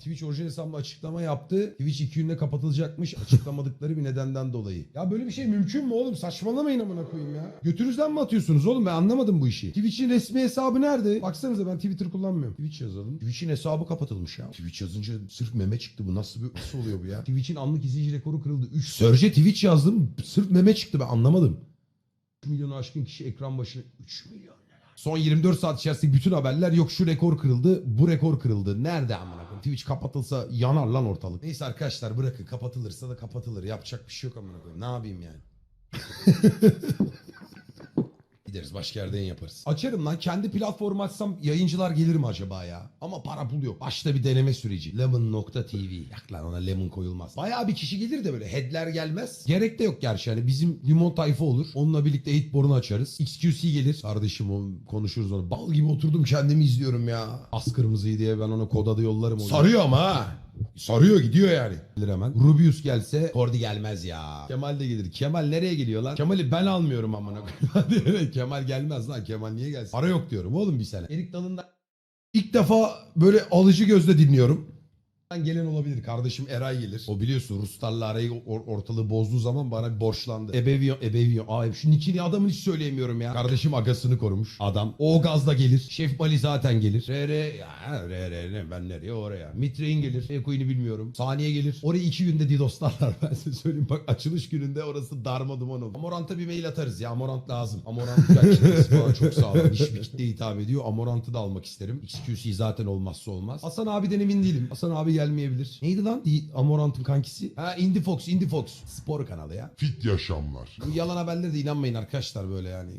Twitch orijinal hesabında açıklama yaptı. Twitch iki günde kapatılacakmış açıklamadıkları bir nedenden dolayı. Ya böyle bir şey mümkün mü oğlum? Saçmalamayın amına koyayım ya. Götünüzden mi atıyorsunuz oğlum? Ben anlamadım bu işi. Twitch'in resmi hesabı nerede? Baksanıza ben Twitter kullanmıyorum. Twitch yazalım. Twitch'in hesabı kapatılmış ya. Twitch yazınca sırf meme çıktı bu. Nasıl, bir, nasıl oluyor bu ya? Twitch'in anlık izleyici rekoru kırıldı. 3 Sörce Twitch yazdım. Sırf meme çıktı ben anlamadım. 3 milyonu aşkın kişi ekran başına 3 milyon? Son 24 saat içerisinde bütün haberler yok şu rekor kırıldı, bu rekor kırıldı. Nerede koyayım? Twitch kapatılsa yanar lan ortalık. Neyse arkadaşlar bırakın kapatılırsa da kapatılır. Yapacak bir şey yok amına koyayım. Ne yapayım yani? Gideriz başka yerden yaparız. Açarım lan kendi platformu açsam yayıncılar gelir mi acaba ya? Ama para pul yok. Başta bir deneme süreci. Lemon.tv. Yak lan ona lemon koyulmaz. Bayağı bir kişi gelir de böyle headler gelmez. Gerek de yok gerçi hani bizim limon tayfa olur. Onunla birlikte hitborunu açarız. XQC gelir. Kardeşim o konuşuruz onu. Bal gibi oturdum kendimi izliyorum ya. Az kırmızıyı diye ben ona koda da yollarım. Sarıyor ama ha. Sarıyor gidiyor yani. Gelir hemen. Rubius gelse Kordi gelmez ya. Kemal de gelir. Kemal nereye geliyor lan? Kemal'i ben almıyorum amına koyayım. Kemal gelmez lan. Kemal niye gelsin? Para yok diyorum oğlum bir sene. Erik dalında İlk defa böyle alıcı gözle dinliyorum. Gelen olabilir. Kardeşim Eray gelir. O biliyorsun Ruslarla arayı or- ortalığı bozduğu zaman bana bir borçlandı. Ebevyon, ebevyon. Ay şu nikini adamın hiç söyleyemiyorum ya. Kardeşim agasını korumuş. Adam. O gazla gelir. Şef Bali zaten gelir. RR ya RR ne ben nereye oraya. Mitrein gelir. Ekoyunu bilmiyorum. Saniye gelir. Orayı iki günde didoslarlar ben size söyleyeyim. Bak açılış gününde orası darma duman olur. Amorant'a bir mail atarız ya. Amorant lazım. Amorant güzel kitlesi falan çok sağlam. Niş bir kitle hitap ediyor. Amorant'ı da almak isterim. XQC zaten olmazsa olmaz. Hasan abiden emin değilim. Hasan abi gelmeyebilir. Neydi lan? Di- Amorant'ın kankisi. Ha Indie Fox, Indie Fox. Spor kanalı ya. Fit yaşamlar. Bu yalan haberlere de inanmayın arkadaşlar böyle yani.